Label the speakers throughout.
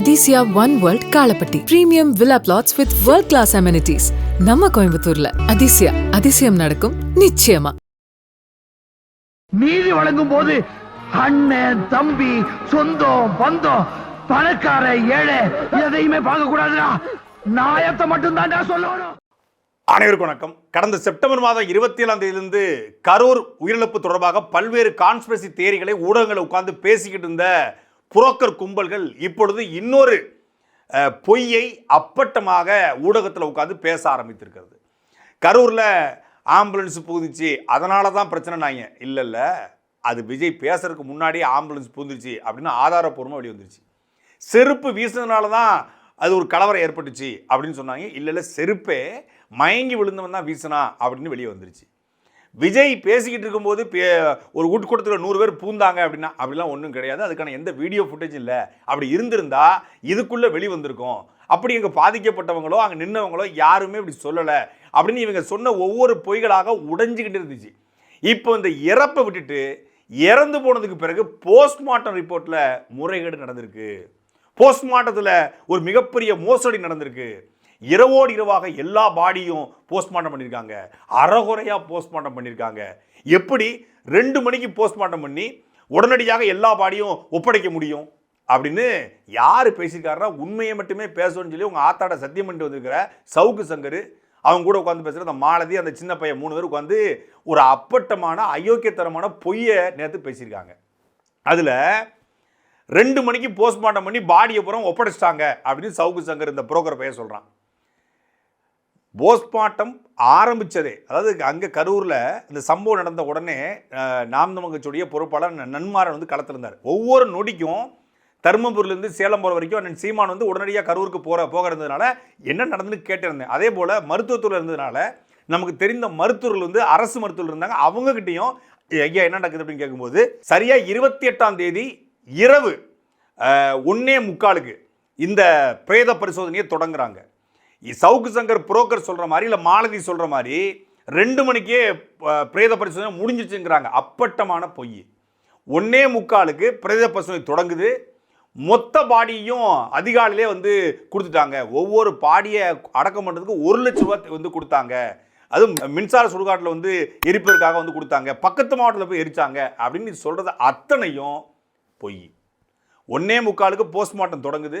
Speaker 1: Athisaya one world Kalapatti premium villa plots with world class amenities நம்ம கோயம்புத்தூர்ல அதிசயா அதிசயம் நடக்கும் நிச்சயமா
Speaker 2: நீதி வழங்கும் போது அண்ணன் தம்பி சொந்தம் பந்தம் பணக்கார ஏழை எதையுமே பார்க்க கூடாதுடா நாயத்தை மட்டும் தான்டா சொல்லணும்
Speaker 3: அனைவருக்கும் வணக்கம். கடந்த செப்டம்பர் மாதம் இருபத்தி ஏழாம் தேதியிலிருந்து கரூர் உயிரிழப்பு தொடர்பாக பல்வேறு கான்ஸ்பிரசி தேரிகளை ஊடகங்களை உட்கார்ந்து பேசிக்கிட்டு இருந்த புரோக்கர் கும்பல்கள் இப்பொழுது இன்னொரு பொய்யை அப்பட்டமாக ஊடகத்தில் உட்காந்து பேச ஆரம்பித்திருக்கிறது. கரூரில் ஆம்புலன்ஸ் புகுந்துச்சு அதனால தான் பிரச்சனைனாங்க இல்லை இல்லை அது விஜய் பேசுறதுக்கு முன்னாடியே ஆம்புலன்ஸ் புகுந்துருச்சு அப்படின்னு ஆதாரப்பூர்வமாக வெளியே வந்துருச்சு செருப்பு வீசினதுனால தான் அது ஒரு கலவரம் ஏற்பட்டுச்சு அப்படின்னு சொன்னாங்க. இல்லை இல்லை செருப்பே மயங்கி விழுந்தவன் தான் வீசினா அப்படின்னு வெளியே வந்துருச்சு. விஜய் பேசிக்கிட்டு இருக்கும்போது பே ஒரு உட்கூட்டத்தில் நூறு பேர் பூந்தாங்க அப்படின்னா அப்படிலாம் ஒன்றும் கிடையாது. அதுக்கான எந்த வீடியோ ஃபுட்டேஜ் இல்லை. அப்படி இருந்திருந்தா இதுக்குள்ளே வெளி வந்திருக்கும் அப்படி இங்கே பாதிக்கப்பட்டவங்களோ அங்கே நின்றவங்களோ யாருமே இப்படி சொல்லலை. அப்படின்னு இவங்க சொன்ன ஒவ்வொரு பொய்களாக உடைஞ்சிக்கிட்டு இருந்துச்சு. இப்போ இந்த இறப்பை விட்டுட்டு இறந்து போனதுக்கு பிறகு போஸ்ட்மார்ட்டம் ரிப்போர்ட்டில் முறைகேடு நடந்திருக்கு. போஸ்ட்மார்ட்டத்தில் ஒரு மிகப்பெரிய மோசடி நடந்திருக்கு. இரவோடு இரவாக எல்லா பாடியும் போஸ்ட்மார்ட்டம் பண்ணியிருக்காங்க அறகுறையாக போஸ்ட்மார்ட்டம் பண்ணியிருக்காங்க எப்படி? ரெண்டு மணிக்கு போஸ்ட்மார்ட்டம் பண்ணி உடனடியாக எல்லா பாடியும் ஒப்படைக்க முடியும்? அப்படின்னு யார் பேசியிருக்காருன்னா உண்மையை மட்டுமே பேசணும்னு சொல்லி உங்கள் ஆத்தாட சத்தியம் பண்ணிட்டு வந்திருக்கிற சவுக்கு சங்கர். அவங்க கூட உட்காந்து பேசுகிற அந்த மாலதி அந்த சின்ன பையன் மூணு பேர் உட்காந்து ஒரு அப்பட்டமான அயோக்கியத்தனமான பொய்யை நேற்று பேசியிருக்காங்க. அதில் ரெண்டு மணிக்கு போஸ்ட்மார்ட்டம் பண்ணி பாடியை பூரா ஒப்படைச்சிட்டாங்க அப்படின்னு சவுக்கு சங்கர் இந்த புரோக்கர் பையன் சொல்கிறான் போஸ்ட்மார்ட்டம் ஆரம்பித்ததே அதாவது அங்கே கரூரில் இந்த சம்பவம் நடந்த உடனே அஹ், நாம் பொறுப்பாளர் ந- வந்து களத்திருந்தார் ஒவ்வொரு நொடிக்கும் தருமபுரிலேருந்து சேலம் போகிற வரைக்கும் அண்ணன் சீமான் வந்து உடனடியாக கரூருக்கு போகிற போக இருந்ததுனால என்ன நடந்துன்னு கேட்டிருந்தேன். அதே போல் மருத்துவத்துறையில் இருந்ததுனால நமக்கு தெரிந்த மருத்துவர்கள் வந்து அரசு மருத்துவர்கள் இருந்தாங்க. அவங்ககிட்டயும் ஐயா என்ன நடக்குது அப்படின்னு கேட்கும்போது சரியாக இருபத்தி எட்டாம் தேதி இரவு ஒன்றே முக்காலுக்கு இந்த பிரேத பரிசோதனையை தொடங்குறாங்க. சவுக்கு சங்கர் புரோக்கர் சொல்கிற மாதிரி இல்லை மாலதி சொல்கிற மாதிரி ரெண்டு மணிக்கே பிரேத பரிசோதனை முடிஞ்சிச்சுங்கிறாங்க. அப்பட்டமான பொய். ஒன்னே முக்காலுக்கு பிரேத பரிசோதனை தொடங்குது. மொத்த பாடியும் அதிகாலையிலே வந்து கொடுத்துட்டாங்க. ஒவ்வொரு பாடியை அடக்கம் பண்ணுறதுக்கு ஒரு லட்ச ரூபா வந்து கொடுத்தாங்க. அதுவும் மின்சார சுடுகாட்டில் வந்து எரிப்பதற்காக வந்து கொடுத்தாங்க. பக்கத்து மாவட்டத்தில் போய் எரிச்சாங்க. அப்படின்னு சொல்கிறது அத்தனையும் பொய். ஒன்னே முக்காலுக்கு போஸ்ட்மார்ட்டம் தொடங்குது.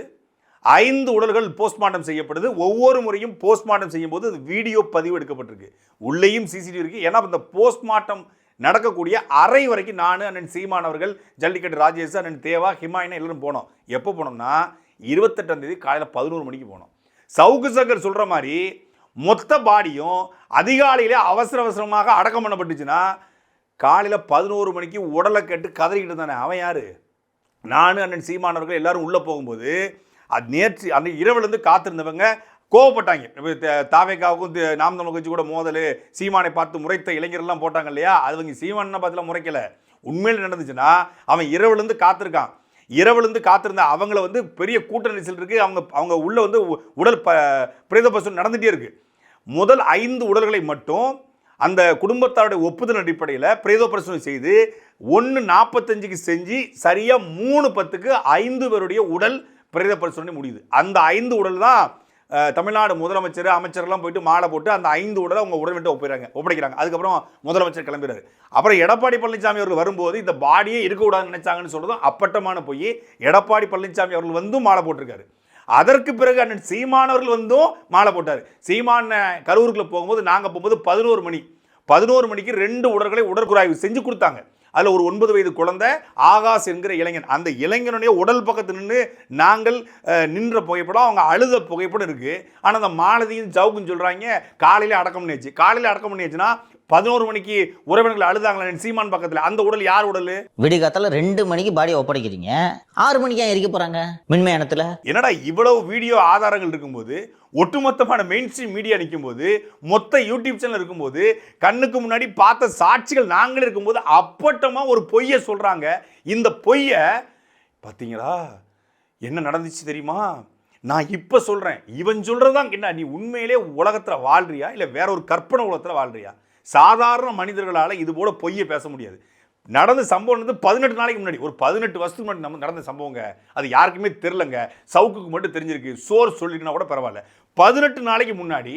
Speaker 3: ஐந்து உடல்கள் போஸ்ட்மார்ட்டம் செய்யப்படுது. ஒவ்வொரு முறையும் போஸ்ட்மார்ட்டம் செய்யும்போது அது வீடியோ பதிவு எடுக்கப்பட்டிருக்கு. உள்ளேயும் சிசிடிவி இருக்குது ஏன்னா இந்த போஸ்ட்மார்ட்டம் நடக்கக்கூடிய அறை வரைக்கும் நான் அண்ணன் சீமான் அவர்கள் ஜல்லிக்கட்டு ராஜேஷ் அண்ணன் தேவா ஹிமாயினா எல்லாரும் போனோம். எப்போ போனோம்னா இருபத்தெட்டாம் தேதி காலையில் பதினோரு மணிக்கு போனோம். சவுக்கு சங்கர் சொல்கிற மாதிரி மொத்த பாடியும் அதிகாலையிலே அவசர அவசரமாக அடக்கம் பண்ணப்பட்டுச்சுன்னா காலையில் பதினோரு மணிக்கு உடலை கட்டு கதறிக்கிட்டு இருந்தானே. அவன் யார்? நான் அண்ணன் சீமானவர்கள் எல்லாரும் உள்ளே போகும்போது அது நேற்று அன்றைக்கு இரவுலேருந்து காத்திருந்தவங்க கோவப்பட்டாங்க. த- தாவேக்காவுக்கும் நாம் தமிழ் கட்சி கூட மோதல் சீமானை பார்த்து முறைத்த இளைஞர்கள்லாம் போட்டாங்க இல்லையா? அது அவங்க சீமானை பார்த்துலாம் முறைக்கல. உண்மையில் நடந்துச்சுன்னா அவன் இரவுலேருந்து காத்திருக்கான். இரவுலேருந்து காத்திருந்த அவங்கள வந்து பெரிய கூட்ட நெரிசல் இருக்குது அவங்க அவங்க உள்ளே வந்து உ- உடல் ப பிரேத பரிசோதனை நடந்துகிட்டே இருக்குது முதல் ஐந்து உடல்களை மட்டும் அந்த குடும்பத்தாருடைய ஒப்புதல் அடிப்படையில் பிரேத செய்து ஒன்று நாற்பத்தஞ்சுக்கு செஞ்சு சரியாக மூணு பத்துக்கு ஐந்து பேருடைய உடல் பிரேத பரிசோதனை முடியுது. அந்த ஐந்து உடல் தான் தமிழ்நாடு முதலமைச்சர் அமைச்சர்லாம் போயிட்டு மாலை போட்டு அந்த ஐந்து உடலை அவங்க உடல் விட்டு ஒப்பிடுறாங்க ஒப்படைக்கிறாங்க. அதுக்கப்புறம் முதலமைச்சர் கிளம்புறாரு அப்புறம் எடப்பாடி பழனிசாமி அவர்கள் வரும்போது இந்த பாடியே இருக்கக்கூடாதுன்னு நினைச்சாங்கன்னு சொல்றதும் அப்பட்டமான போய். எடப்பாடி பழனிசாமி அவர்கள் வந்தும் மாலை போட்டிருக்காரு. அதற்கு பிறகு அண்ணன் சீமானவர்கள் வந்தும் மாலை போட்டார். சீமான கரூருக்குள்ள போகும்போது நாங்கள் போகும்போது பதினோரு மணி. பதினோரு மணிக்கு ரெண்டு உடல்களை உடற்குறாய்வு செஞ்சு கொடுத்தாங்க. அதில் ஒரு ஒன்பது வயது குழந்தை ஆகாஷ் என்கிற இளைஞன். அந்த இளைஞனுடைய உடல் பக்கத்து நின்று நாங்கள் நின்ற புகைப்படம் அவங்க அழுத புகைப்படம் இருக்குது ஆனால் அந்த மாலதியும் ஜவுக்குன்னு சொல்கிறாங்க காலையில் அடக்கம் பண்ணியாச்சு. காலையில் அடக்கம் பண்ணியாச்சுன்னா பதினோரு மணிக்கு உறவினர்கள் அழுதாங்களா? சீமான் பக்கத்தில். அந்த உடல் யார் உடல்?
Speaker 4: விடிகாத்தால ரெண்டு மணிக்கு பாடியை ஒப்படைக்கிறீங்க. ஆறு மணிக்கு ஏன் எரிக்க போறாங்க? மின்மயானத்துல?
Speaker 3: என்னடா இவ்வளவு வீடியோ ஆதாரங்கள் இருக்கும்போது ஒட்டுமொத்தமான மெயின் ஸ்ட்ரீம் மீடியா நிற்கும்போது மொத்த யூடியூப் சேனல் இருக்கும்போது கண்ணுக்கு முன்னாடி பார்த்த சாட்சிகள் நாங்களே இருக்கும்போது அப்பட்டமா ஒரு பொய்யை சொல்றாங்க. இந்த பொய்யை பார்த்தீங்களா என்ன நடந்துச்சு தெரியுமா? நான் இப்போ சொல்கிறேன் இவன் சொல்கிறதான் என்ன நீ உண்மையிலே உலகத்தில் வாழ்றியா? இல்லை வேற ஒரு கற்பனை உலகத்தில் வாழ்றியா? சாதாரண மனிதர்களால் இது போல பொய்யை பேச முடியாது. நடந்த சம்பவம் வந்து பதினெட்டு நாளைக்கு முன்னாடி ஒரு பதினெட்டு வருஷத்துக்கு முன்னாடி நம்ம நடந்த சம்பவங்க. அது யாருக்குமே தெரிலங்க சவுக்குக்கு மட்டும் தெரிஞ்சிருக்கு. சோர் சொல்லிட்டுனா கூட பரவாயில்ல. பதினெட்டு நாளைக்கு முன்னாடி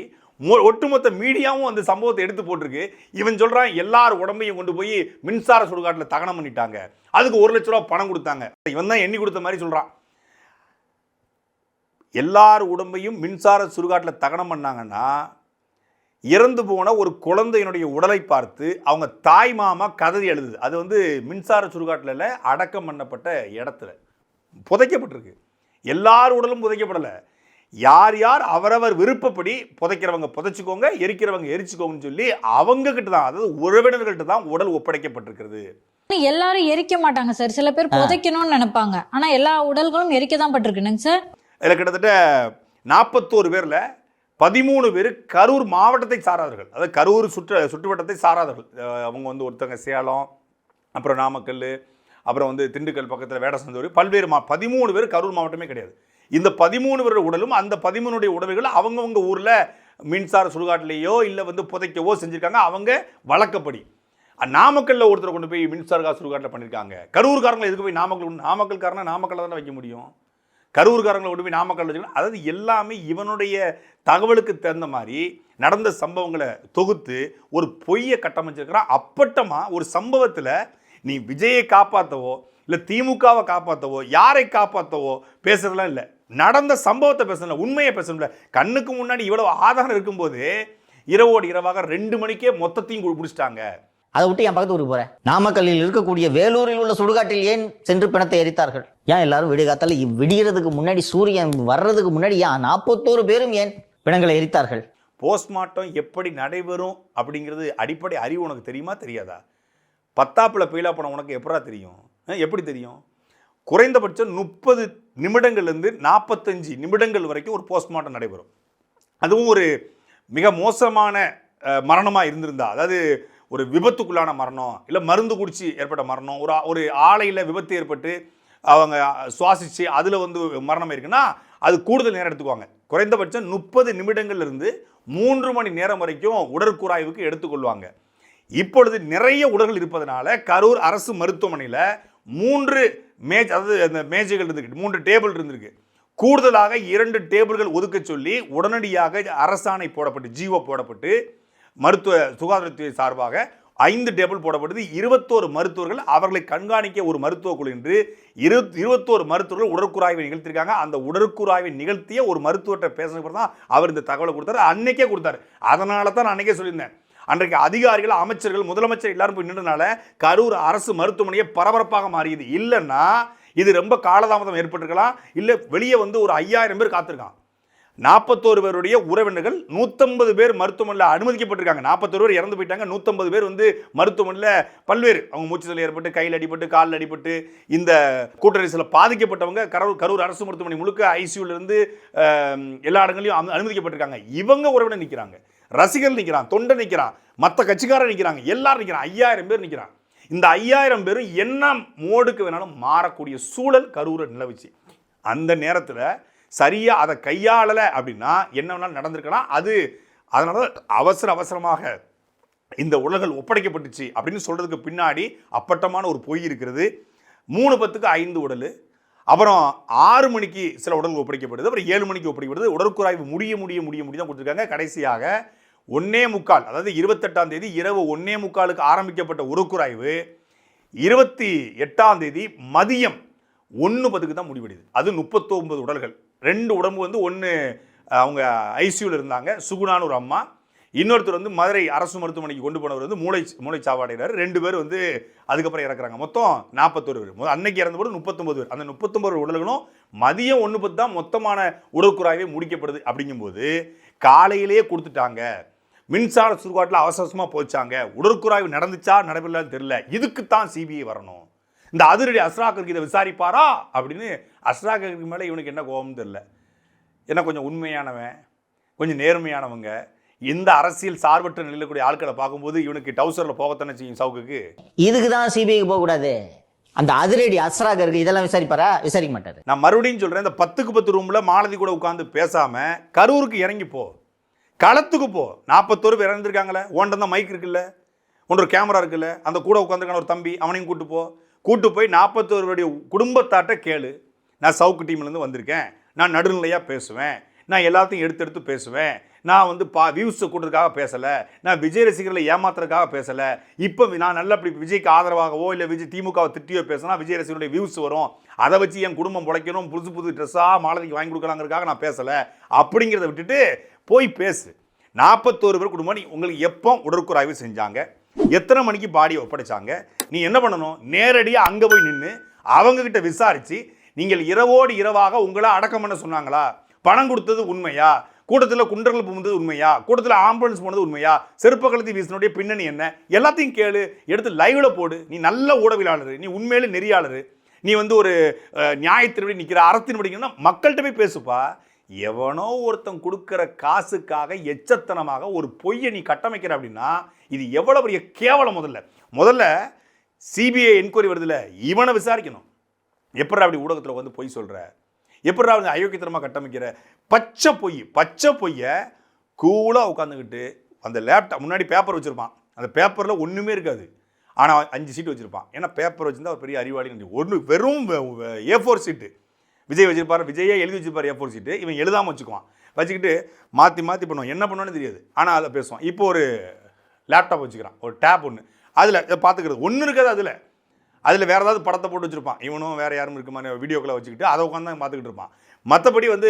Speaker 3: ஒட்டுமொத்த மீடியாவும் அந்த சம்பவத்தை எடுத்து போட்டிருக்கு. இவன் சொல்கிறான் எல்லார் உடம்பையும் கொண்டு போய் மின்சார சுடுகாட்டில் தகனம் பண்ணிட்டாங்க. அதுக்கு ஒரு லட்ச ரூபா பணம் கொடுத்தாங்க. இவன் தான் எண்ணி கொடுத்த மாதிரி சொல்கிறான் எல்லார் உடம்பையும் மின்சார சுடுகாட்டில் தகனம் பண்ணாங்கன்னா இறந்து போன ஒரு குழந்தையினுடைய உடலை பார்த்து அவங்க தாய் மாமா கதறி எழுதுது. அது வந்து மின்சார சுடுகாட்டில் இல்ல, அடக்கம் பண்ணப்பட்ட இடத்துல. புதைக்கப்பட்டிருக்கு. எல்லார் உடலும் புதைக்கப்படலை. யார் யார் அவரவர் விருப்பப்படி புதைக்கிறவங்க புதைச்சிக்கோங்க எரிக்கிறவங்க எரிச்சுக்கோங்கன்னு சொல்லி அவங்க கிட்ட தான் அதாவது உறவினர்கள்ட்ட தான் உடல் ஒப்படைக்கப்பட்டிருக்கிறது.
Speaker 5: எல்லாரும் எரிக்க மாட்டாங்க சார். சில பேர் புதைக்கணும்னு நினைப்பாங்க. ஆனா எல்லா உடல்களும் எரிக்க தான் பட்டிருக்குனுங்க சார்.
Speaker 3: இதில் கிட்டத்தட்ட நாற்பத்தோரு பேரில் பதிமூணு பேர் கரூர் மாவட்டத்தை சாராதவர்கள். அதாவது கரூர் சுற்று சுற்றுவட்டத்தை சாராதவர்கள். அவங்க வந்து ஒருத்தங்க சேலம் அப்புறம் நாமக்கல் அப்புறம் வந்து திண்டுக்கல் பக்கத்தில் வேடசந்தூர் பல்வேறு மா பதிமூணு பேர் கரூர் மாவட்டமே கிடையாது. இந்த பதிமூணு பேரோட உடலும் அந்த பதிமூணுடைய உடல்கள் அவங்கவுங்க ஊரில் மின்சார சுடுகாட்டிலேயோ இல்லை வந்து புதைக்கவோ செஞ்சுருக்காங்க. அவங்க வழக்கப்படி. நாமக்கல்லில் நாமக்கல்ல கொண்டு போய் மின்சார சுடுகாட்டில் பண்ணியிருக்காங்க கரூர்காரங்களை எதுக்கு போய் நாமக்கல் கொண்டு- நாமக்கல்காரனை நாமக்கல்ல தானே வைக்க முடியும்? கரூர்காரங்களை கொண்டு போய் நாமக்கல் வச்சுக்கணும். அதாவது எல்லாமே இவனுடைய தகவலுக்கு தகுந்த மாதிரி நடந்த சம்பவங்களை தொகுத்து ஒரு பொய்யை கட்டமைச்சிருக்கிறான் அப்பட்டமாக ஒரு சம்பவத்தில் நீ விஜயை காப்பாற்றவோ இல்லை திமுகவை காப்பாற்றவோ யாரை காப்பாற்றவோ பேசுகிறதெல்லாம் இல்லை. நடந்த சம்பவத்தை பேசல உண்மையை பேசணும்ல கண்ணுக்கு முன்னாடி இவ்வளோ ஆதாரம் இருக்கும்போது இரவோடு இரவாக ரெண்டு மணிக்கே மொத்தத்தையும் முடிச்சிட்டாங்க.
Speaker 4: அதை விட்டு என் பக்கத்து ஊருக்கு போறேன். நாமக்கல்லில் இருக்கக்கூடிய வேலூரில் உள்ள சுடுகாட்டில் ஏன் சென்று பிணத்தை எரித்தார்கள்? ஏன் எல்லாரும் விடுகாத்தால விடிகிறதுக்கு விடியறதுக்கு முன்னாடி சூரியன் வர்றதுக்கு முன்னாடி ஏன் நாற்பத்தோரு பேரும் ஏன் பிணங்களை எரித்தார்கள்?
Speaker 3: போஸ்ட்மார்ட்டம் எப்படி நடைபெறும் அப்படிங்கிறது அடிப்படை அறிவு உனக்கு தெரியுமா தெரியாதா? பத்தாப்பில் பீலா பணம் உனக்கு எப்படா தெரியும்? எப்படி தெரியும்? குறைந்தபட்சம் முப்பது நிமிடங்கள்லேருந்து நாற்பத்தஞ்சு நிமிடங்கள் வரைக்கும் ஒரு போஸ்ட்மார்ட்டம் நடைபெறும். அதுவும் ஒரு மிக மோசமான மரணமாக இருந்திருந்தா. அதாவது ஒரு விபத்துக்குள்ளான மரணம் இல்லை மருந்து குடிச்சு ஏற்பட்ட மரணம் ஒரு ஒரு ஆலையில் விபத்து ஏற்பட்டு அவங்க சுவாசித்து அதில் வந்து மரணம் இருக்குன்னா அது கூடுதல் நேரம் எடுத்துக்குவாங்க. குறைந்தபட்சம் முப்பது நிமிடங்கள்ல இருந்து மூன்று மணி நேரம் வரைக்கும் உடற்கூராய்வுக்கு எடுத்துக்கொள்வாங்க. இப்பொழுது நிறைய உடல்கள் இருப்பதனால கரூர் அரசு மருத்துவமனையில் மூன்று மேஜ் அதாவது அந்த மேஜைகள் இருந்துருக்கு மூன்று டேபிள் இருந்திருக்கு. கூடுதலாக இரண்டு டேபிள்கள் ஒதுக்க சொல்லி உடனடியாக அரசாணை போடப்பட்டு ஜீவோ போடப்பட்டு மருத்துவ சுகாதாரத்துறை சார்பாக ஐந்து டேபிள் போடப்பட்டது இருபத்தோரு மருத்துவர்கள் அவர்களை கண்காணிக்க ஒரு மருத்துவ குழு என்று இரு இருபத்தோரு மருத்துவர்கள் உடற்குறாய்வை நிகழ்த்திருக்காங்க அந்த உடற்குறாய்வை நிகழ்த்திய ஒரு மருத்துவர்கிட்ட பேசுறதுக்கு தான் அவர் இந்த தகவலை கொடுத்தாரு. அன்னைக்கே கொடுத்தாரு. அதனால தான் நான் அன்னைக்கே சொல்லியிருந்தேன். அன்றைக்கு அதிகாரிகள் அமைச்சர்கள் முதலமைச்சர் எல்லாரும் போய் நின்றனால கரூர் அரசு மருத்துவமனையை பரபரப்பாக மாறியது. இல்லைன்னா இது ரொம்ப காலதாமதம் ஏற்பட்டிருக்கலாம். இல்லை வெளியே வந்து ஒரு ஐயாயிரம் பேர் காத்திருக்கான் நாற்பத்தோரு பேருடைய உறவினர்கள் நூற்றம்பது பேர் மருத்துவமனையில் அனுமதிக்கப்பட்டிருக்காங்க. நாற்பத்தோரு பேர் இறந்து போயிட்டாங்க. நூற்றம்பது பேர் வந்து மருத்துவமனையில் பல்வேறு அவங்க மூச்சுதல் ஏற்பட்டு கையில் அடிபட்டு காலில் அடிபட்டு இந்த கூட்டரசில் பாதிக்கப்பட்டவங்க கரூர் கரூர் அரசு மருத்துவமனை முழுக்க ஐசியூலேருந்து எல்லா இடங்களையும் அனுமதிக்கப்பட்டிருக்காங்க. இவங்க உறவினர் நிற்கிறாங்க ரசிகர் நிற்கிறான் தொண்டை நிற்கிறான் மற்ற கட்சிக்காரர் நிற்கிறாங்க எல்லாரும் நிற்கிறான் ஐயாயிரம் பேர் நிற்கிறான் இந்த ஐயாயிரம் பேரும் என்ன மோடுக்கு வேணாலும் மாறக்கூடிய சூழல் கரூரை நிலவுச்சு. அந்த நேரத்தில் சரியாக அதை கையாளலை அப்படின்னா என்ன வேணாலும் நடந்திருக்கலாம். அது அதனால அவசர அவசரமாக இந்த உலகள் ஒப்படைக்கப்பட்டுச்சு அப்படின்னு சொல்கிறதுக்கு பின்னாடி அப்பட்டமான ஒரு பொய் இருக்கிறது. மூணு பத்துக்கு ஐந்து உடல். அப்புறம் ஆறு மணிக்கு சில உடல் ஒப்படைக்கப்படுது. அப்புறம் ஏழு மணிக்கு ஒப்படைக்கப்படுது. உடற்குறாய்வு முடிய முடிய முடிய முடிய தான் கொடுத்துருக்காங்க. கடைசியாக ஒன்னே முக்கால் அதாவது இருபத்தெட்டாம் தேதி இரவு ஒன்னே முக்காலுக்கு ஆரம்பிக்கப்பட்ட உடற்குறாய்வு இருபத்தி எட்டாம் தேதி மதியம் ஒன்று பத்துக்கு தான் முடிவடையுது. அது முப்பத்தொம்பது உடல்கள். ரெண்டு உடம்பு வந்து ஒன்று அவங்க ஐசியூவில் இருந்தாங்க. சுகுணான்னு ஒரு அம்மா. இன்னொருத்தர் வந்து மதுரை அரசு மருத்துவமனைக்கு கொண்டு போனவர் வந்து மூளை மூளை சாவாடைகிறார் ரெண்டு பேர் வந்து அதுக்கப்புறம் இறக்குறாங்க. மொத்தம் நாற்பத்தொரு பேர். அன்னைக்கு இறந்தபோது முப்பத்தொம்பது பேர். அந்த முப்பத்தொம்பது உடல்களும் மதியம் ஒன்று பத்து தான் மொத்தமான உடற்குறாய்வே முடிக்கப்படுது அப்படிங்கும்போது காலையிலேயே கொடுத்துட்டாங்க. மின்சார சுடுகாட்டில் அவசரமாக போச்சாங்க. உடற்குறாய்வு நடந்துச்சா நடைபெறலான்னு தெரியல. இதுக்கு தான் சிபிஐ வரணும். இந்த அதிரடி அஸ்ராக்கருக்கு இதை விசாரிப்பாரா? அப்படின்னு அஸ்ராக்கருக்கு மேலே இவனுக்கு என்ன கோபம்னு தெரியல. என்ன கொஞ்சம் உண்மையானவன் கொஞ்சம் நேர்மையானவங்க. எந்த அரசியல் சார்பற்ற நிலையில் கூடிய ஆட்களை பார்க்கும்போது இவனுக்கு டவுசரில் போகத்தானே செய்யும் சவுக்குக்கு?
Speaker 4: இதுக்கு தான் சிபிஐக்கு போகக்கூடாது. அந்த அதிரடி அஸ்ராகருக்கு இதெல்லாம் விசாரிப்பாரா? விசாரிக்க மாட்டாரு.
Speaker 3: நான் மறுபடியும் சொல்கிறேன் இந்த பத்துக்கு பத்து ரூமில் மாலதி கூட உட்காந்து பேசாமல் கரூருக்கு இறங்கி போ. களத்துக்கு போ. நாற்பத்தோரு பேர் இறந்துருக்காங்களே. ஓண்டம் தான் மைக் இருக்குல்ல. ஒன்று கேமரா இருக்குல்ல. அந்த கூட உட்காந்துருக்கான ஒரு தம்பி அவனையும் கூட்டு போ. கூட்டு போய் நாற்பத்தோருடைய குடும்பத்தாட்ட கேளு. நான் சவுக்கு டீம்லேருந்து வந்திருக்கேன். நான் நடுநிலையாக பேசுவேன். நான் எல்லாத்தையும் எடுத்து எடுத்து பேசுவேன். நான் வந்து பா வியூஸை கூட்டுறதுக்காக பேசலை. நான் விஜய் ரசிகர்களை ஏமாத்துறதுக்காக பேசலை. இப்போ நான் நல்ல அப்படி விஜய்க்கு ஆதரவாகவோ இல்லை விஜய் திமுகவை திட்டியோ பேசினா விஜய் ரசிகருடைய வியூஸ் வரும். அதை வச்சு என் குடும்பம் பிழைக்கணும் புதுசு புது ட்ரெஸ்ஸாக மாலதிக்கு வாங்கி கொடுக்கலாங்கிறதுக்காக நான் பேசலை. அப்படிங்கிறத விட்டுட்டு போய் பேசு. நாற்பத்தோரு பேர் குடும்பம் நீ உங்களுக்கு எப்போ உடற்குறாய்வு செஞ்சாங்க? எத்தனை மணிக்கு பாடியை ஒப்படைச்சாங்க? நீ என்ன பண்ணணும்? நேரடியாக அங்கே போய் நின்று அவங்கக்கிட்ட விசாரித்து நீங்கள் இரவோடு இரவாக உங்களை அடக்கம் பண்ண சொன்னாங்களா? பணம் கொடுத்தது உண்மையா? கூட்டத்தில் குண்டர்கள் புகுந்தது உண்மையா? கூட்டத்தில் ஆம்புலன்ஸ் போனது உண்மையா? செருப்ப கழுத்தி வீசினுடைய பின்னணி என்ன? எல்லாத்தையும் கேளு எடுத்து லைவில் போடு. நீ நல்ல ஊடகவியலாளர் நீ உண்மையிலே நெறியாளர். நீ வந்து ஒரு அஹ், நியாயத்தின்படி நிற்கிற அறத்தின்படி நின்னா மக்கள்கிட்ட போய் பேசுப்பா. எவனோ ஒருத்தன் கொடுக்குற காசுக்காக எச்சத்தனமாக ஒரு பொய்யை நீ கட்டமைக்கிற அப்படின்னா இது எவ்வளோ பெரிய கேவலம் முதல்ல. முதல்ல சிபிஐ என்கொயரி வருதுல்ல இவனை விசாரிக்கணும். எப்படா அப்படி ஊடகத்தில் வந்து பொய் சொல்கிற எப்படா வந்து அயோக்கியத்தனமாக கட்டமைக்கிற? பச்சை பொய் பச்சை பொய்யை கூலாக உட்காந்துக்கிட்டு அந்த லேப்டாப் முன்னாடி பேப்பர் வச்சுருப்பான். அந்த பேப்பரில் ஒன்றுமே இருக்காது. ஆனால் அஞ்சு சீட்டு வச்சுருப்பான். ஏன்னா பேப்பர் வச்சுருந்தா ஒரு பெரிய அறிவாளி. ஒன்று வெறும் ஏ ஃபோர் சீட்டு விஜய் வச்சிருப்பார் விஜயே எழுதி வச்சிருப்பார் ஏ ஃபோர் சீட்டு இவன் எழுதாமல் வச்சுக்குவான். வச்சுக்கிட்டு மாற்றி மாற்றி பண்ணுவான். என்ன பண்ணுவான்னு தெரியாது. ஆனால் அதில் பேசுவான். இப்போ ஒரு லேப்டாப் வச்சுக்கிறான். ஒரு டேப் ஒன்று அதில் பார்த்துக்கிறது. ஒன்று இருக்காது அதில். அதில் வேறு ஏதாவது படத்தை போட்டு வச்சுருப்பான். இவனும் வேறு யாரும் இருக்க மாதிரி வீடியோக்களை வச்சுக்கிட்டு அதை உட்காந்து தான் பார்த்துக்கிட்டு இருப்பான். மற்றபடி வந்து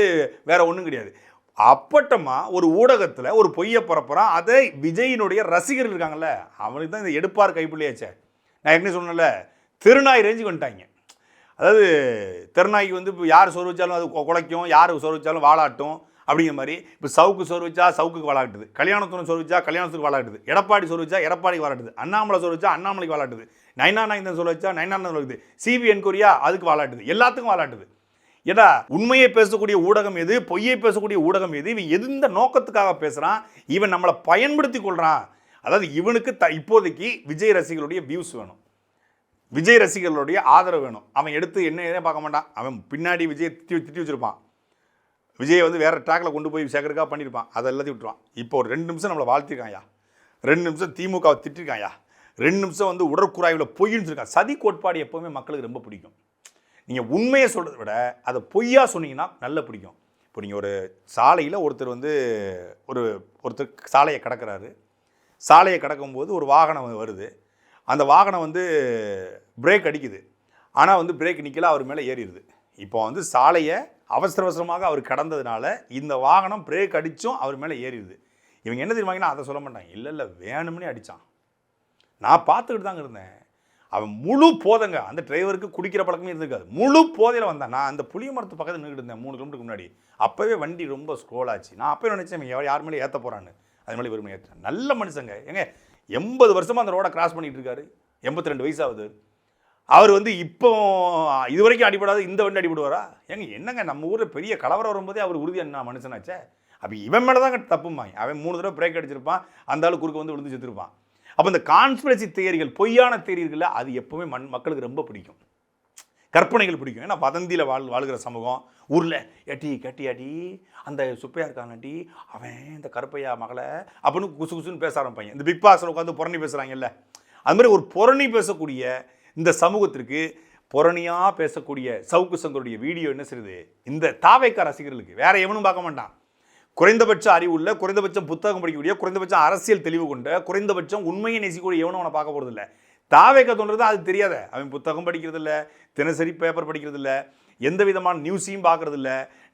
Speaker 3: வேறு ஒன்றும் கிடையாது. அப்பட்டமாக ஒரு ஊடகத்தில் ஒரு பொய்யை பரப்புகிறான் அதை விஜயினுடைய ரசிகர்கள் இருக்காங்கல்ல அவனுக்கு தான் இந்த எடுப்பார் கைப்பிள்ளையாச்சே. நான் ஏற்கனவே சொன்னல திருநாய் ரேஞ்சுக்கு வந்துட்டாங்க. அதாவது திறனாய்க்கு வந்து இப்போ யார் சோறு வச்சாலும் அது கொ- குலைக்கும் யார் சோறு வச்சாலும் வாழாட்டும் அப்படிங்கிற மாதிரி இப்போ சவுக்கு சோறு வச்சா சவுக்குக்கு வாழாட்டுது கல்யாணத்துடன் சோறு வச்சா கல்யாணத்துக்கு வாழாட்டுது எடப்பாடி சோறு வச்சா எடப்பாடிக்கு வாழாட்டுது அண்ணாமலை சோறு வச்சா அண்ணாமலைக்கு வாழாட்டுது நைனா நாயந்தன் சோறு வச்சா நைனா சொல்லுது சிபி என்கொரியா அதுக்கு வாழாட்டுது எல்லாத்துக்கும் வாழாட்டுது ஏடா உண்மையை பேசக்கூடிய ஊடகம் எது பொய்யை பேசக்கூடிய ஊடகம் எது இவன் எந்த நோக்கத்துக்காக பேசுகிறான் இவன் நம்மளை பயன்படுத்தி கொள்கிறான் அதாவது இவனுக்கு த இப்போதைக்கு விஜய் ரசிகர்களுடைய வியூஸ் வேணும். விஜய் ரசிகர்களுடைய ஆதரவு வேணும். அவன் எடுத்து என்ன ஏதுன்னு பார்க்க மாட்டான். அவன் பின்னாடி விஜய் திட்டி திட்டி வச்சுருப்பான். விஜயை வந்து வேறு ட்ராக்ல கொண்டு போய் சேர்க்கறதுக்காக பண்ணியிருப்பான். அதை எல்லாத்தையும் விட்டுருவான். இப்போ ஒரு ரெண்டு நிமிஷம் நம்மளை வாழ்த்திருக்காயா ரெண்டு நிமிஷம் திமுகவை திட்டிருக்காயா ரெண்டு நிமிஷம் வந்து உடற்குறாய்வில் பொய்ன்னு இருக்கான் சதி கோட்பாடு எப்போவுமே மக்களுக்கு ரொம்ப பிடிக்கும். நீங்கள் உண்மையை சொல்கிறத விட அதை பொய்யா சொன்னீங்கன்னா நல்ல பிடிக்கும். இப்போ நீங்கள் ஒரு சாலையில் ஒருத்தர் வந்து ஒரு ஒருத்தர் சாலையை கடக்கிறாரு. சாலையை கடக்கும்போது ஒரு வாகனம் வருது. அந்த வாகனம் வந்து பிரேக் அடிக்குது. ஆனால் வந்து பிரேக் நிற்கல அவர் மேலே ஏறிடுது. இப்போ வந்து சாலையை அவசர அவசரமாக அவர் கடந்ததுனால இந்த வாகனம் பிரேக் அடித்தும் அவர் மேலே ஏறிடுது. இவங்க என்ன தெரியுமாங்கன்னா அதை சொல்ல மாட்டாங்க. இல்லை இல்லை வேணும்னே அடித்தான் நான் பார்த்துக்கிட்டு தாங்க இருந்தேன். அவன் முழு போதங்க அந்த டிரைவருக்கு குடிக்கிற பழக்கமே இருந்திருக்காது. முழு போதையில் வந்தான். நான் அந்த புளிய மரத்து பக்கத்தில் நின்றுட்டு இருந்தேன் மூணு கிலோமீட்டருக்கு முன்னாடி. அப்போவே வண்டி ரொம்ப ஸ்க்ரோல் ஆச்சு. நான் அப்போவே நினச்சேன் யார் மேலே ஏற்ற போகிறான்னு அது மேலே இவர் ஏற்றான் நல்ல மனுஷங்க. ஏங்க எண்பது வருஷமாக அந்த ரோடை கிராஸ் பண்ணிகிட்டு இருக்காரு எண்பத்தி ரெண்டு வயசாகுது. அவர் வந்து இப்போ இது வரைக்கும் அடிபடாத இந்த வண்டி அடிபடுவாரா? ஏங்க என்னங்க நம்ம ஊரில் பெரிய கலவரம் வரும்போதே அவர் உறுதி என்ன மனுஷனாச்சே? அப்போ இவன் மேலே தாங்க தப்புமாய் அவன் மூணு தடவை பிரேக் அடிச்சிருப்பான். அந்த ஆள் குறுக்க வந்து விழுந்து செத்துருப்பான். அப்போ இந்த கான்ஸ்பிரசி தியரிகள் பொய்யான தியரிகளில் அது எப்போவுமே மண் மக்களுக்கு ரொம்ப பிடிக்கும். கற்பனைகள் பிடிக்கும். ஏன்னா வதந்தியில் வாழ் வாழ்கிற சமூகம். ஊரில் எட்டி கட்டி அடி அந்த சுப்பையா இருக்காங்கட்டி அவன் இந்த கருப்பையா மகளை அப்படின்னு குசு குசுன்னு பேச ஆரம்பிப்பாங்க. இந்த பிக் பாஸில் உட்காந்து புரணி பேசுகிறாங்கல்ல அது மாதிரி ஒரு புரணி பேசக்கூடிய இந்த சமூகத்திற்கு புரணியாக பேசக்கூடிய சவுக்கு சங்கருடைய வீடியோ என்ன செய்யுது? இந்த தாவைக்கா ரசிகர்களுக்கு. வேற எவனும் பார்க்க மாட்டான். குறைந்தபட்ச அறிவுள்ள குறைந்தபட்சம் புத்தகம் படிக்கக்கூடிய குறைந்தபட்சம் அரசியல் தெளிவு கொண்ட குறைந்தபட்சம் உண்மையை நேசிக்கக்கூடிய எவனும் அவனை பார்க்க போகிறதில்ல தாவேக்க தோன்றது அது தெரியாத. அவன் புத்தகம் படிக்கிறதில்ல தினசரி பேப்பர் படிக்கிறதில்ல எந்த விதமான நியூஸையும் பார்க்கறது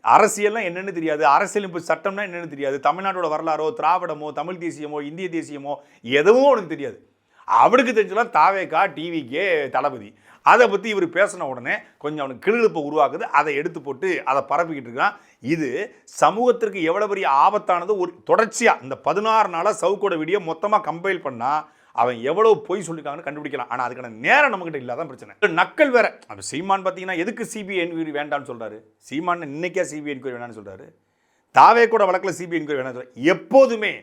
Speaker 3: அரசியல்லாம் என்னென்னு தெரியாது. அரசியல் இப்போ சட்டம்னா என்னென்னு தெரியாது. தமிழ்நாட்டோட வரலாறோ திராவிடமோ தமிழ் தேசியமோ இந்திய தேசியமோ எதுவும் அவனுக்கு தெரியாது. அவனுக்கு தெரிஞ்சலாம் தாவேக்கா டிவிக்கே தளபதி. அதை பற்றி இவர் பேசின உடனே கொஞ்சம் அவனுக்கு கிளுகிழப்பை உருவாக்குது. அதை எடுத்து போட்டு அதை பரப்பிக்கிட்டு இருக்கான் இது சமூகத்திற்கு எவ்வளோ பெரிய ஆபத்தானது. ஒரு தொடர்ச்சியாக இந்த பதினாறு நாளாக சவுக்கோட வீடியோ மொத்தமாக கம்பைல் பண்ணால் அவன் எவ்வளோ பொய் சொல்லியிருக்காங்கன்னு கண்டுபிடிக்கலாம். ஆனால் அதுக்கான நேரம் நம்மகிட்ட இல்லாதான் பிரச்சனை. நக்கல் வேற. அப்போ சீமான் பார்த்தீங்கன்னா எதுக்கு சிபிஐ என்கொயரி வேண்டாம்னு சொல்கிறாரு சீமான் இன்னைக்கே சிபிஐ என்கொயரி வேணாம்னு சொல்கிறாரு தாவே கூட வழக்கில் சிபிஐ என்கொயரி வேணாம்னு சொல்கிறார் எப்போதுமே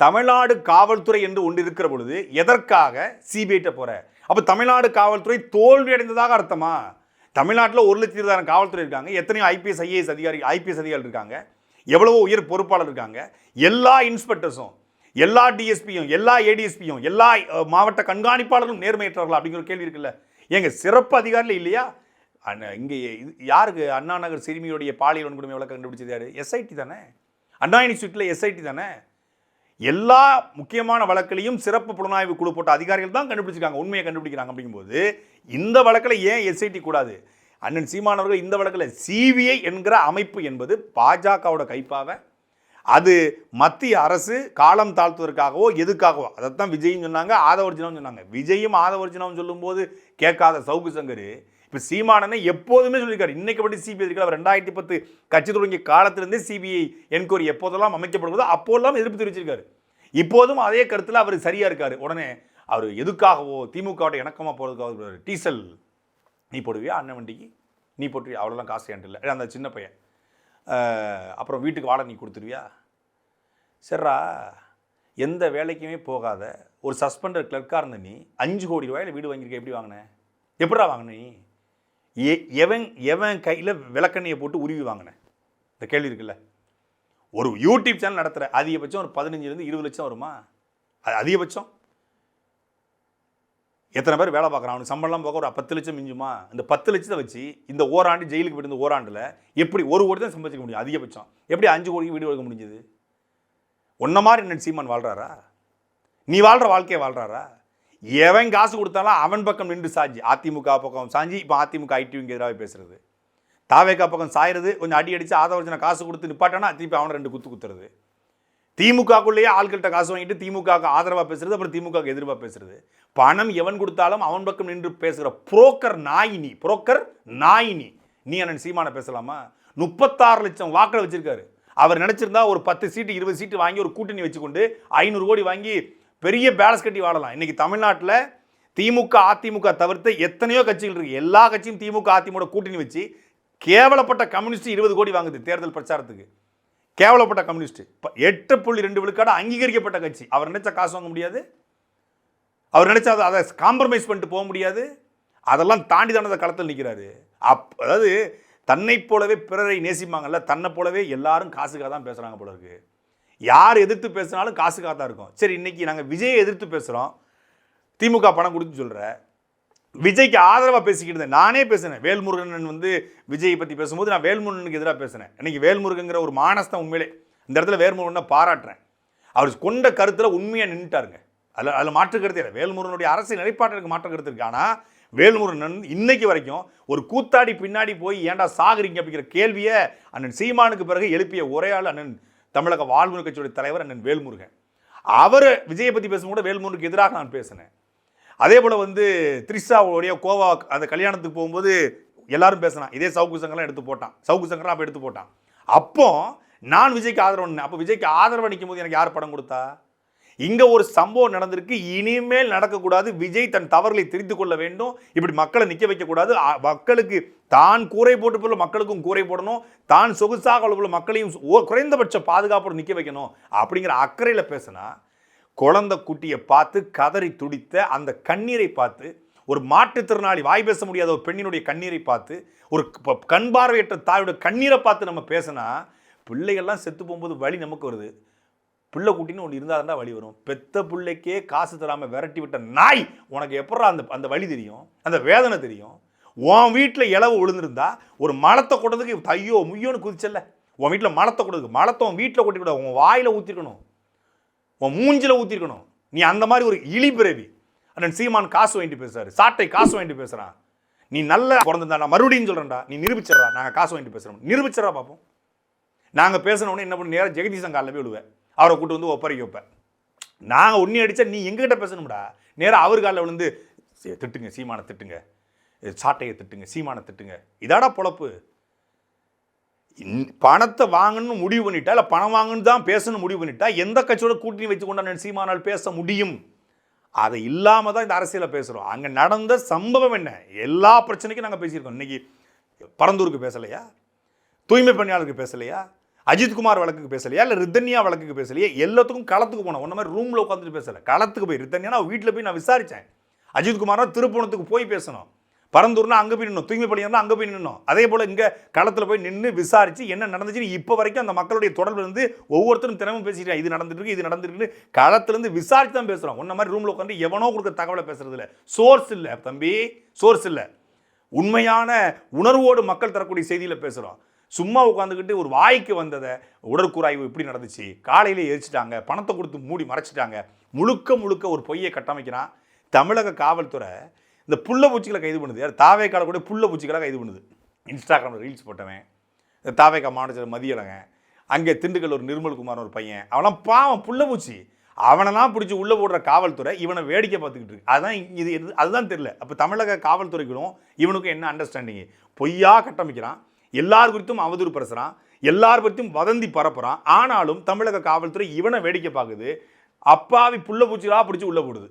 Speaker 3: தமிழ்நாடு காவல்துறை என்று ஒன்று இருக்கிற பொழுது எதற்காக சிபிஐட்ட போகிற அப்போ தமிழ்நாடு காவல்துறை தோல்வி அடைந்ததாக அர்த்தமா? தமிழ்நாட்டில் ஒரு லட்சத்தி இருபதாயிரம் காவல்துறை இருக்காங்க. எத்தனையோ ஐபிஎஸ் ஐஏஎஸ் அதிகாரி ஐபிஎஸ் அதிகாரிகள் இருக்காங்க. எவ்வளவோ உயர் பொறுப்பாளர் இருக்காங்க. எல்லா இன்ஸ்பெக்டர்ஸும் எல்லா டிஎஸ்பியும் எல்லா ஏடிஎஸ்பியும் எல்லா மாவட்ட கண்காணிப்பாளர்களும் நேர்மையற்றவர்களா அப்படிங்கிற ஒரு கேள்வி இருக்குல்ல? ஏங்க சிறப்பு அதிகாரியில் இல்லையா? இங்கே இது யாருக்கு? அண்ணா நகர் சிறுமியுடைய பாலியல் வன்கொடுமை வழக்கு கண்டுபிடிச்சது யாரு? எஸ்ஐடி தானே? அண்ணா யூனிவர்சிட்டியில் எஸ்ஐடி தானே? எல்லா முக்கியமான வழக்குலையும் சிறப்பு புலனாய்வு குழு போட்ட அதிகாரிகள் தான் கண்டுபிடிச்சிருக்காங்க உண்மையை கண்டுபிடிக்கிறாங்க அப்படிங்கும்போது. இந்த வழக்கில் ஏன் எஸ்ஐடி கூடாது? அண்ணன் சீமானவர்கள் இந்த வழக்கில் சிபிஐ என்கிற அமைப்பு என்பது பாஜகவோட கைப்பாவை அது மத்திய அரசு காலம் தாழ்த்துவதற்காகவோ எதுக்காகவோ. அதைத்தான் விஜயும் சொன்னாங்க ஆதவர்ஜினவும் சொன்னாங்க. விஜயும் ஆதவர்ஜினவும் சொல்லும்போது கேட்காத சவுக்கு சங்கர் இப்போ சீமானனை எப்போதுமே சொல்லியிருக்காரு. இன்னைக்கு படி சிபிஐ இருக்கிற அவர் ரெண்டாயிரத்தி பத்து கட்சி தொடங்கிய காலத்திலிருந்தே சிபிஐ என்கொயரி எப்போதெல்லாம் அமைக்கப்படுவதோ அப்போதெல்லாம் எதிர்ப்பு தெரிவிச்சிருக்காரு. இப்போதும் அதே கருத்தில் அவர் சரியாக இருக்கார். உடனே அவர் எதுக்காகவோ திமுகவோட இணக்கமாக போகிறதுக்காக டீசல் நீ போடுவியா? அண்ணன் வண்டிக்கு? நீ போட்டுவியா? அவ்வளோலாம் காசு ஏன்ட்டு இல்லை. அந்த சின்ன பையன். அப்புறம் வீட்டுக்கு வாடகை நீ கொடுத்துருவியா? சரிடா எந்த வேலைக்குமே போகாத ஒரு சஸ்பெண்டர் கிளர்க்காக இருந்த நீ அஞ்சு கோடி ரூபாயில் வீடு வாங்கியிருக்க எப்படி வாங்கினேன் எப்படிடா வாங்கின நீ? எ எவன் எவன் கையில் விளக்கண்ணையை போட்டு உருவி வாங்கினேன் இந்த கேள்வி இருக்குல்ல. ஒரு யூடியூப் சேனல் நடத்துகிற அதிகபட்சம் ஒரு பதினஞ்சுலேருந்து இருபது லட்சம் வருமா? அது அதிகபட்சம். எத்தனை பேர் வேலை பார்க்குறான்? அவனுக்கு சம்பளம்லாம் போக ஒரு பத்து லட்சம் மிஞ்சுமா? இந்த பத்து லட்சத்தை வச்சு இந்த ஓராண்டு ஜெயிலுக்கு போயிட்டு ஓராண்டில் எப்படி ஒரு கோடி தான் சம்பாதிக்க முடியும்? அதிகபட்சம். எப்படி அஞ்சு கோடிக்கு வீடு எடுக்க முடிஞ்சது? உன்ன மாதிரி என்ன சீமான் வாழ்றாரா? நீ வாழ்கிற வாழ்க்கையை வாழ்றாரா? எவன் காசு கொடுத்தாலும் அவன் பக்கம் நின்று சாஞ்சி. அதிமுக பக்கம் சாஞ்சி இப்போ அதிமுக ஐடிவிங்க எதிராக பேசுறது. தாவேக்கா பக்கம் சாயிறது கொஞ்சம் அடி அடித்து ஆதவர்ஜனை காசு கொடுத்து நிப்பாட்டானா திருப்பி அவனை ரெண்டு குத்து குத்துறது. திமுகக்குள்ளேயே ஆள்கிட்ட காசு வாங்கிட்டு திமுகவுக்கு ஆதரவாக பேசுறது அப்புறம் திமுகவுக்கு எதிர்ப்பாக பேசுறது. பணம் எவன் கொடுத்தாலும் அவன் பக்கம் நின்று பேசுகிற புரோக்கர் நாயினி புரோக்கர் நாயினி நீ. அண்ணன் சீமான பேசலாமா? முப்பத்தாறு லட்சம் வாக்கில் வச்சிருக்காரு. அவர் நினச்சிருந்தா ஒரு பத்து சீட்டு இருபது சீட்டு வாங்கி ஒரு கூட்டணி வச்சுக்கொண்டு ஐநூறு கோடி வாங்கி பெரிய பேலஸ் கட்டி வாழலாம். இன்றைக்கி தமிழ்நாட்டில் திமுக அதிமுக தவிர்த்து எத்தனையோ கட்சிகள் இருக்குது எல்லா கட்சியும் திமுக அதிமுக கூட்டணி வச்சு கேவலப்பட்ட கம்யூனிஸ்ட் இருபது கோடி வாங்குது தேர்தல் பிரச்சாரத்துக்கு. கேவலப்பட்ட கம்யூனிஸ்ட். இப்போ எட்டு புள்ளி ரெண்டு விழுக்காடு அங்கீகரிக்கப்பட்ட கட்சி. அவர் நினைச்சா காசு வாங்க முடியாது. அவர் நினைச்சா அதை- அதை காம்ப்ரமைஸ் பண்ணிட்டு போக முடியாது. அதெல்லாம் தாண்டி தானே அந்த களத்தில் நிற்கிறாரு அப் அதாவது தன்னை போலவே பிறரை நேசிப்பாங்கல்ல தன்னை போலவே எல்லாரும் காசுக்காக தான் பேசுகிறாங்க போல இருக்கு. யார் எதிர்த்து பேசினாலும் காசுக்காக தான் இருக்கும். சரி இன்னைக்கு நாங்கள் விஜயை எதிர்த்து பேசுகிறோம் திமுக பணம் கொடுத்து சொல்கிற விஜய்க்கு ஆதரவாக பேசிக்கிட்டு இருந்தேன். நானே பேசினேன். வேல்முருகன் வந்து விஜயை பற்றி பேசும்போது நான் வேல்முருகனுக்கு எதிராக பேசினேன். இன்னைக்கு வேல்முருகங்கிற ஒரு மானஸ்தான் உண்மையிலே இந்த இடத்துல வேல்முருகனை பாராட்டுறேன். அவர் கொண்ட கருத்தில் உண்மையாக நின்றுட்டாருங்க அதில் அதில் மாற்று கருத்தே இல்லை. வேல்முருகனுடைய அரசியல் நிலைப்பாட்டிற்கு மாற்று கருத்து இருக்கு. ஆனால் வேல்முருகன் இன்னைக்கு வரைக்கும் ஒரு கூத்தாடி பின்னாடி போய் ஏன்டா சாகுறீங்க அப்படிங்கிற கேள்வியை அண்ணன் சீமானுக்கு பிறகு எழுப்பிய ஒரே ஆள் அண்ணன் தமிழக வாழ்முறை கட்சியுடைய தலைவர் அண்ணன் வேல்முருகன். அவர் விஜயை பற்றி பேசும்போது வேல்முருகனுக்கு எதிராக நான் பேசினேன். அதே போல் வந்து த்ரிஷாவுடைய கோவா அந்த கல்யாணத்துக்கு போகும்போது எல்லாரும் பேசினான். இதே சவுக்கு சங்கர்லாம் எடுத்து போட்டான். சவுக்கு சங்கர்லாம் அப்போ எடுத்து போட்டான். அப்போ நான் விஜய்க்கு ஆதரவு அப்போ விஜய்க்கு ஆதரவு நிற்கும் போது எனக்கு யார் படம் கொடுத்தா? இங்கே ஒரு சம்பவம் நடந்திருக்கு. இனிமேல் நடக்கக்கூடாது. விஜய் தன் தவறுகளை திரித்து கொள்ள வேண்டும். இப்படி மக்களை நிற்க வைக்கக்கூடாது மக்களுக்கு தான் கூரை போட்டு போல மக்களுக்கும் கூரை போடணும். தான் சொகுசாக உள்ள மக்களையும் ஓ- குறைந்தபட்ச பாதுகாப்போடு நிற்க வைக்கணும். அப்படிங்கிற அக்கறையில் பேசினா குழந்தை குட்டியை பார்த்து கதறி துடித்த அந்த கண்ணீரை பார்த்து ஒரு மாற்றுத்திறனாளி வாய் பேச முடியாத ஒரு பெண்ணினுடைய கண்ணீரை பார்த்து ஒரு கண் பார்வையற்ற தாயோட கண்ணீரை பார்த்து நம்ம பேசினா பிள்ளைகள்லாம் செத்து போகும்போது வழி நமக்கு வருது. பிள்ளை குட்டின்னு ஒன்று இருந்தால் வழி வரும். பெத்த பிள்ளைக்கே காசு தராமல் விரட்டி விட்ட நாய் உனக்கு எப்படா அந்த அந்த வலி தெரியும்? அந்த வேதனை தெரியும்? உன் வீட்டில் இலவு விழுந்திருந்தா ஒரு மலத்தை கொட்டதுக்கு ஐயோ முய்யோன்னு குதிச்சல்ல. உன் வீட்டில் மலத்தை கொட்டதுக்கு மலத்தை உன் வீட்டில் கொட்டி கூட உன் வாயில் ஊற்றிக்கணும் உன் மூஞ்சில் ஊற்றிருக்கணும் நீ அந்த மாதிரி ஒரு இழி பிறவி. அண்ணன் சீமான் காசு வாங்கிட்டு பேசுறாரு. சாட்டை காசு வாங்கிட்டு பேசுறான். நீ நல்ல பிறந்திருந்தா நான் மறுபடியும் சொல்கிறேன்டா நீ நிரூபிச்சிடறா. நாங்கள் காசு வாங்கிட்டு பேசுகிறோம் நிரூபிச்சிடறா பார்ப்போம் நாங்கள் பேசினோடனே என்ன பண்ணி நேராக ஜெகதீசன் காலில் போய் விடுவேன் அவரை கூட்டு வந்து ஒப்பறைக்கு வைப்பேன். நாங்கள் உன்னி அடித்தா நீ எங்ககிட்ட பேசணும்டா. நேராக அவர் காலில் விழுந்து திட்டுங்க. சீமானை திட்டுங்க. சாட்டையை திட்டுங்க. சீமானை திட்டுங்க. இதாடா பொழப்பு. பணத்தை வாங்கணும்னு முடிவு பண்ணிட்டா இல்லை பணம் வாங்கணும் தான் பேசணும் முடிவு பண்ணிட்டா எந்த கட்சியோட கூட்டணி வச்சு கொண்டாட சீமானால் பேச முடியும்? அதை இல்லாமல் தான் இந்த அரசியலை பேசுகிறோம் அங்கே நடந்த சம்பவம் என்ன? எல்லா பிரச்சனைக்கும் நாங்கள் பேசியிருக்கோம். இன்றைக்கி பரந்தூருக்கு பேசலையா? தூய்மை பணியாளருக்கு பேசலையா? அஜித்குமார் வழக்குக்கு பேசலையா? இல்லை ரித்தன்யா வழக்குக்கு பேசலையா? எல்லாத்துக்கும் களத்துக்கு போனோம். ஒன்றை மாதிரி ரூமில் உட்காந்துட்டு பேசலை. களத்துக்கு போய். ரித்தன்யா நான் வீட்டில் போய் நான் விசாரித்தேன் அஜித்குமாரா திருப்பணத்துக்கு போய் பேசணும். பரந்தூர்னா அங்கே போய் நின்னோம். தூய்மை அங்கே போய் நின்னோம். அதே போல் இங்கே களத்தில் போய் நின்று விசாரித்து என்ன நடந்துச்சுன்னு இப்போ வரைக்கும் அந்த மக்களுடைய தொடர்பு இருந்து ஒவ்வொருத்தரும் தினமும் பேசிக்கிறேன் இது நடந்துட்டு இது நடந்துட்டு இருக்கு களத்துலேருந்து விசாரித்து தான் பேசுகிறோம் உன்ன மாதிரி ரூமில் உட்காந்து எவனோ கொடுக்குற தகவலை பேசுறது இல்லை. சோர்ஸ் இல்லை தம்பி. சோர்ஸ் இல்லை. உண்மையான உணர்வோடு மக்கள் தரக்கூடிய செய்தியில் பேசுகிறோம் சும்மா உட்காந்துக்கிட்டு ஒரு வாய்க்கு வந்ததை உடற்கூராய்வு இப்படி நடந்துச்சு. காலையில் எரிச்சிட்டாங்க பணத்தை கொடுத்து மூடி மறைச்சிட்டாங்க. முழுக்க முழுக்க ஒரு பொய்யை கட்டமைக்கிறான் தமிழக காவல்துறை. இந்த புள்ள பூச்சிகளை கைது பண்ணுது. யார்? தாவேக்கால கூட புள்ள பூச்சிகளை கைது பண்ணுது. இன்ஸ்டாகிராமில் ரீல்ஸ் போட்டவன். இந்த தாவேக்கா மாவட்டத்தில் மதியழங்க அங்கே திண்டுக்கல் ஒரு நிர்மல்குமார் ஒரு பையன். அவனாம் பாவம் புள்ள பூச்சி. அவனெல்லாம் பிடிச்சி உள்ளே போடுற காவல்துறை இவனை வேடிக்கை பார்த்துக்கிட்டு இருக்கு. அதுதான் இது எது- அதுதான் தெரியல. அப்போ தமிழக காவல்துறைக்கும் இவனுக்கும் என்ன அண்டர்ஸ்டாண்டிங் பொய்யா கட்டமைக்கிறான். எல்லார் குறித்தும் அவதூறு பேசுகிறான் எல்லார் பற்றியும் வதந்தி பரப்புறான். ஆனாலும் தமிழக காவல்துறை இவனை வேடிக்கை பார்க்குது. அப்பாவி புள்ள பூச்சிகளாக பிடிச்சி உள்ளே போடுது.